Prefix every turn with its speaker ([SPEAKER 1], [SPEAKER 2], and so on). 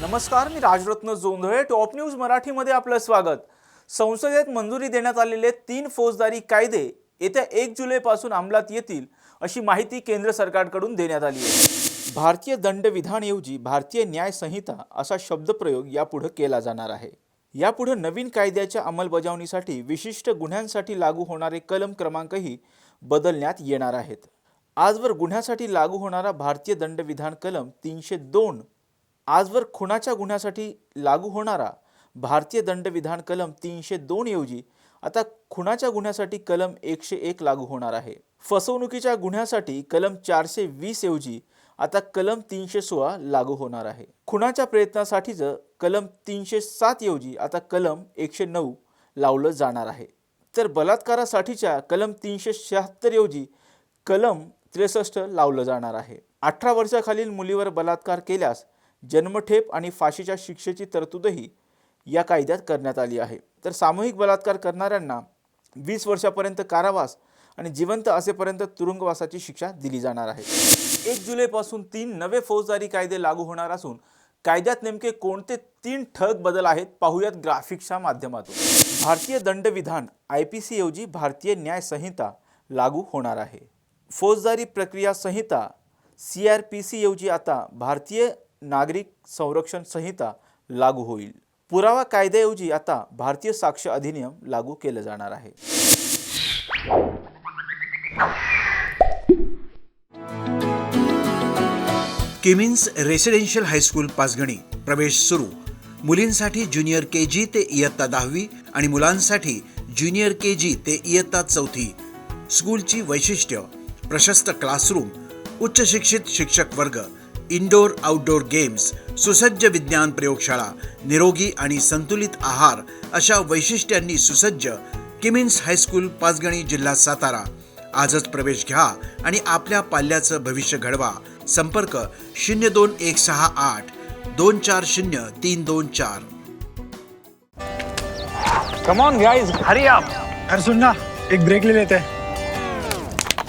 [SPEAKER 1] नमस्कार मी Rajratna Jondhale top news मराठीमध्ये आपलं स्वागत. संसदेत मंजुरी देण्यात आलेले तीन फौजदारी कायदे येत्या एक जुलैपासून अंमलात येतील अशी माहिती केंद्र सरकारकडून देण्यात आली आहे. भारतीय दंडविधानऐवजी भारतीय न्याय संहिता असा शब्दप्रयोग यापुढे केला जाणार आहे. यापुढे नवीन कायद्याच्या अंमलबजावणीसाठी विशिष्ट गुन्ह्यांसाठी लागू होणारे कलम क्रमांकही बदलण्यात येणार आहेत. आजवर गुन्ह्यासाठी लागू होणारा भारतीय दंडविधान कलम तीनशे दोन आजवर खुनाच्या गुन्ह्यासाठी लागू होणारा भारतीय दंडविधान कलम तीनशे दोन ऐवजी आता खुनाच्या गुन्ह्यासाठी कलम एकशे एक लागू होणार आहे. फसवणुकीच्या गुन्ह्यासाठी कलम चारशे वीस ऐवजी आता कलम तीनशे सोळा लागू होणार आहे. खुनाच्या प्रयत्नासाठीचं कलम तीनशे सात ऐवजी आता कलम एकशे नऊ लावलं जाणार आहे. तर बलात्कारासाठीच्या कलम तीनशे शहात्तर ऐवजी कलम त्रेसष्ट लावलं जाणार आहे. अठरा वर्षाखालील मुलीवर बलात्कार केल्यास जन्मठेप आणि फाशीच्या शिक्षेची तरतूदही या कायद्यात करण्यात आली आहे. तर सामूहिक बलात्कार करणाऱ्यांना वीस वर्षापर्यंत कारावास आणि जिवंत असेपर्यंत तुरुंगवासाची शिक्षा दिली जाणार आहे. एक जुलैपासून तीन नवे फौजदारी कायदे लागू होणार असून कायद्यात नेमके कोणते तीन ठळक बदल आहेत पाहूयात ग्राफिक्सच्या माध्यमातून. भारतीय दंडविधान आय पी सी ऐवजी भारतीय न्याय संहिता लागू होणार आहे. फौजदारी प्रक्रिया संहिता सी आर पी सी ऐवजी आता भारतीय नागरिक संरक्षण संहिता लागू होईल. पुरावा कायद्याऐवजी आता भारतीय साक्ष अधिनियम लागू केलं जाणार आहे.
[SPEAKER 2] किमिन्स रेसिडेन्शियल हायस्कूल पाचगणी प्रवेश सुरू. मुलींसाठी ज्युनियर के जी ते इयत्ता दहावी आणि मुलांसाठी ज्युनियर के जी ते इयत्ता चौथी. स्कूलची वैशिष्ट्य प्रशस्त क्लासरूम उच्च शिक्षित शिक्षक वर्ग इनडोर आउटडोर गेम्स सुसज्ज विज्ञान प्रयोगशाळा निरोगी आणि संतुलित आहार अशा वैशिष्ट्यांनी सुसज्ज किमिन्स हायस्कूल पाचगणी जिल्हा सातारा. आजच प्रवेश घ्या आणि आपल्या पाल्याचं भविष्य घडवा. संपर्क शून्य दोन एक सहा आठ दोन चार शून्य तीन दोन चार.
[SPEAKER 3] Come on, guys, hurry up.
[SPEAKER 4] अरे सुन ना एक ब्रेक ले लेते. हैं